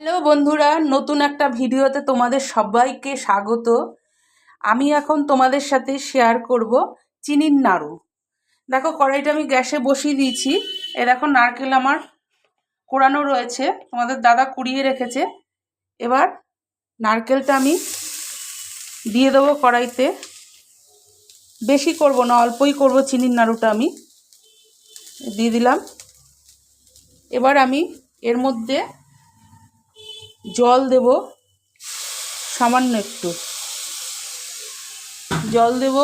Hello বন্ধুরা, নতুন একটা ভিডিওতে তোমাদের সবাইকে স্বাগত। আমি এখন তোমাদের সাথে শেয়ার করব চিনির নাড়ু। দেখো, কড়াইটা আমি গ্যাসে বসিয়ে দিয়েছি। এ দেখো, নারকেল আমার কোড়ানো রয়েছে। তোমাদের দাদা কুড়িয়ে রেখেছে। এবার নারকেলটা আমি দিয়ে দেবো কড়াইতে। বেশি করব না, অল্পই করব চিনির নাড়ুটা আমি। দিয়ে দিলাম। এবার আমি এর মধ্যে জল দেব, সামান্য একটু। জল দেব,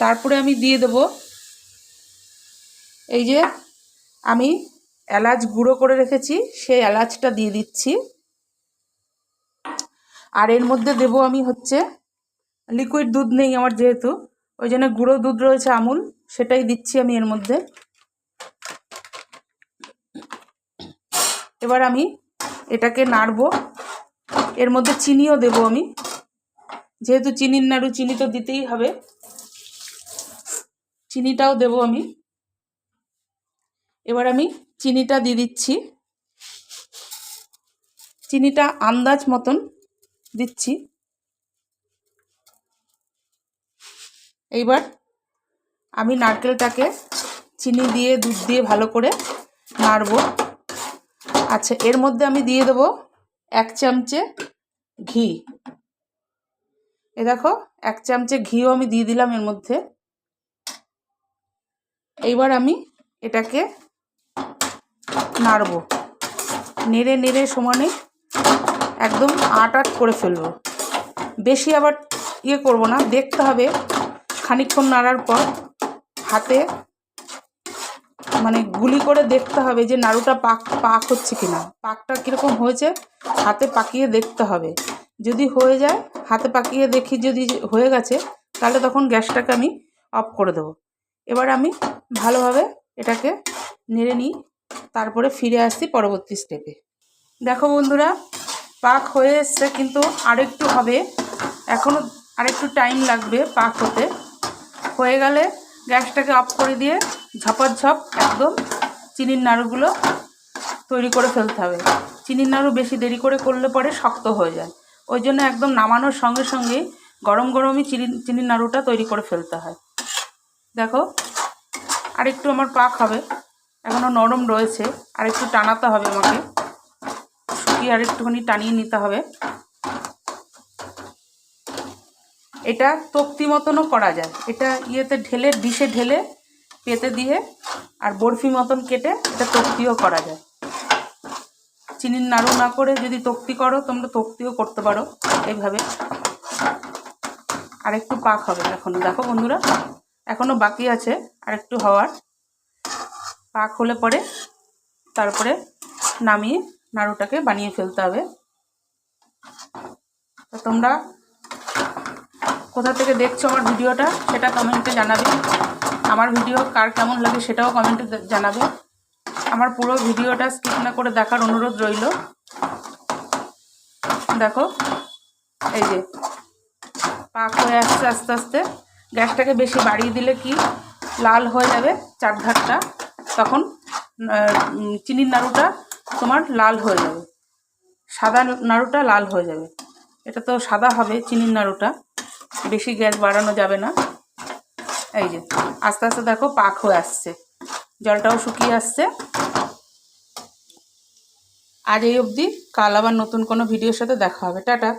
তারপরে আমি দিয়ে দেব, এই যে আমি এলাচ গুঁড়ো করে রেখেছি, সেই এলাচটা দিয়ে দিচ্ছি। আর এর মধ্যে দেব আমি হচ্ছে লিকুইড দুধ নেই আমার যেহেতু, ওই জন্য গুঁড়ো দুধ রয়েছে আমুল, সেটাই দিচ্ছি আমি এর মধ্যে। এবার আমি এটাকে নাড়বো। এর মধ্যে চিনিও দেব আমি। যেহেতু চিনির নাড়ু, চিনি তো দিতেই হবে। চিনিটাও দেব আমি। এবার আমি চিনিটা দিয়ে দিচ্ছি। চিনিটা আন্দাজ মতন দিচ্ছি। এইবার আমি নারকেলটাকে চিনি দিয়ে, দুধ দিয়ে ভালো করে নাড়বো। আচ্ছা এর মধ্যে আমি দিয়ে দেবো এক চামচে ঘি। এ দেখো, এক চামচে ঘিও আমি দিয়ে দিলাম এর মধ্যে। এইবার আমি এটাকে নাড়ব। নেড়ে নেড়ে সমানে একদম আট আট করে ফেলব। বেশি আবার ইয়ে করব না, দেখতে হবে। খানিক্ষণ নাড়ার পর হাতে মানে গুলি করে দেখতে হবে যে নাড়ুটা পাক পাক হচ্ছে কিনা। পাকটা কীরকম হয়েছে, হাতে পাকিয়ে দেখতে হবে। যদি হয়ে যায়, হাতে পাকিয়ে দেখি যদি হয়ে গেছে, তাহলে তখন গ্যাসটাকে আমি অফ করে দেবো। এবার আমি ভালোভাবে এটাকে নেড়ে নিই, তারপরে ফিরে আসছি পরবর্তী স্টেপে দেখো বন্ধুরা, পাক হয়ে এসছে, কিন্তু আরেকটু হবে। এখনও আরেকটু টাইম লাগবে পাক হতে। হয়ে গেলে গ্যাসটাকে অফ করে দিয়ে ঝপাঝপ একদম চিনির নাড়ুগুলো তৈরি করে ফেলতে হবে। চিনির নাড়ু বেশি দেরি করে করলে পরে শক্ত হয়ে যায়। ওই জন্য একদম নামানোর সঙ্গে সঙ্গেই গরম গরমই চিনি, চিনির নাড়ুটা তৈরি করে ফেলতে হয়। দেখো, আরেকটু আমার পাক হবে। এখনও নরম রয়েছে। আরেকটু টানাতে হবে আমাকে। শুকিয়ে আরেকটুখানি টানিয়ে নিতে হবে। এটা তক্তি মতনও করা যায়। এটা ইয়েতে ঢেলে, ডিশে ঢেলে পেতে দিয়ে আর বরফি মতন কেটে এটা তক্তিও করা যায়। চিনির নাড়ু না করে যদি তক্তি করো, তোমরা তক্তিও করতে পারো এইভাবে আর একটু পাক হবে এখন। দেখো বন্ধুরা এখনও বাকি আছে আর একটু হওয়ার। পাক হলে পরে তারপরে নামিয়ে নাড়ুটাকে বানিয়ে ফেলতে হবে। তোমরা কোথা থেকে দেখছ আমার ভিডিওটা সেটা কমেন্টে জানাবে। আমার ভিডিও কার কেমন লাগে সেটাও কমেন্টে জানাবে। আমার পুরো ভিডিওটা স্কিপ না করে দেখার অনুরোধ রইল। দেখো, এই যে, পাক হয়ে আসছে আস্তে আস্তে। গ্যাসটাকে বেশি বাড়িয়ে দিলে কি লাল হয়ে যাবে চারধারটা তখন চিনির নাড়ুটা তোমার লাল হয়ে যাবে। সাদা নাড়ুটা লাল হয়ে যাবে। এটা তো সাদা হবে, চিনির নাড়ুটা। বেশি গ্যাস বাড়ানো যাবে না। এই যে, আস্তে আস্তে দেখো পাক হয়ে আসছে। জলটাও শুকিয়ে আসছে। আর এই অবধি, কাল আবার নতুন কোনো ভিডিওর সাথে দেখা হবে। টাটা।